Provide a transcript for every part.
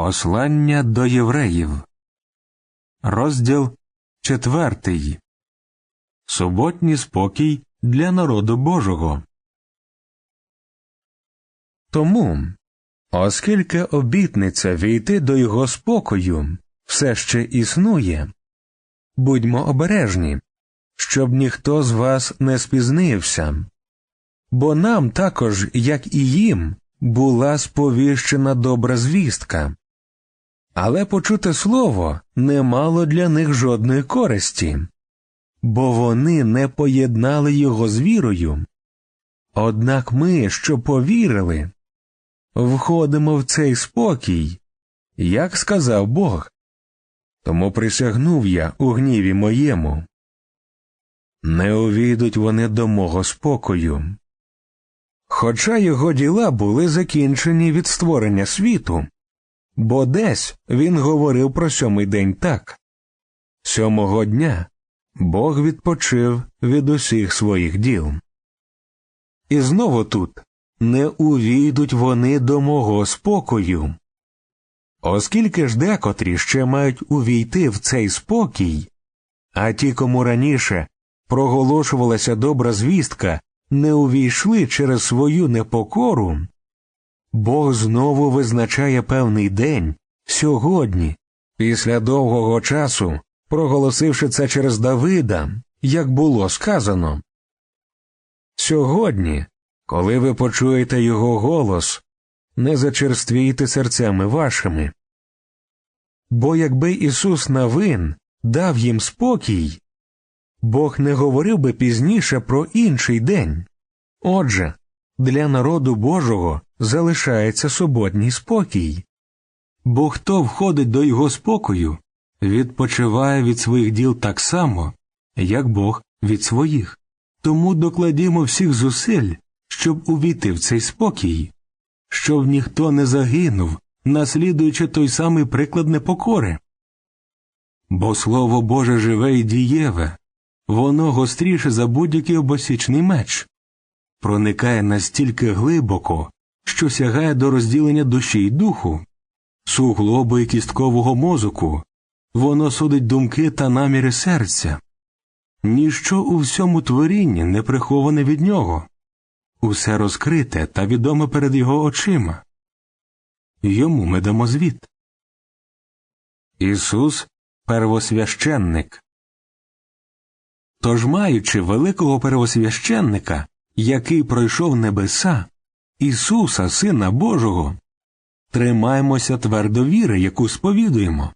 Послання до євреїв. Розділ четвертий. Суботній спокій для народу Божого. Тому, оскільки обітниця війти до його спокою все ще існує, будьмо обережні, щоб ніхто з вас не спізнився, бо нам також, як і їм, була сповіщена добра звістка. Але почуте слово не мало для них жодної користі, бо вони не поєднали його з вірою. Однак ми, що повірили, входимо в цей спокій, як сказав Бог. Тому присягнув я у гніві моєму. Не увійдуть вони до мого спокою. Хоча його діла були закінчені від створення світу, бо десь він говорив про сьомий день так сьомого дня Бог відпочив від усіх своїх діл. І знову тут не увійдуть вони до мого спокою. Оскільки ж декотрі ще мають увійти в цей спокій, а ті, кому раніше проголошувалася добра звістка, не увійшли через свою непокору, Бог знову визначає певний день сьогодні, після довгого часу, проголосивши це через Давида, як було сказано. Сьогодні, коли ви почуєте його голос, не зачерствійте серцями вашими. Бо якби Ісус Навин дав їм спокій, Бог не говорив би пізніше про інший день. Отже, для народу Божого залишається суботній спокій. Бо хто входить до його спокою, відпочиває від своїх діл так само, як Бог від своїх. Тому докладімо всіх зусиль, щоб увійти в цей спокій, щоб ніхто не загинув, наслідуючи той самий приклад непокори. Бо Слово Боже живе і дієве, воно гостріше за будь-який обосічний меч, проникає настільки глибоко, що сягає до розділення душі й духу, суглоби і кісткового мозоку, воно судить думки та наміри серця. Ніщо у всьому творінні не приховане від нього, усе розкрите та відоме перед його очима. Йому ми дамо звіт. Ісус первосвященник. Тож, маючи великого первосвященника, який пройшов небеса, Ісуса, Сина Божого, тримаймося твердо віри, яку сповідуємо.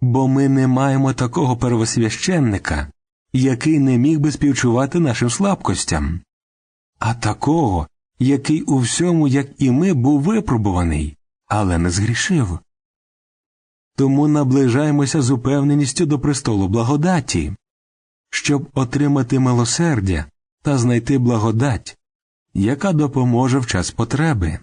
Бо ми не маємо такого первосвященника, який не міг би співчувати нашим слабкостям, а такого, який у всьому, як і ми, був випробуваний, але не згрішив. Тому наближаємося з упевненістю до престолу благодаті, щоб отримати милосердя та знайти благодать, яка допоможе в час потреби.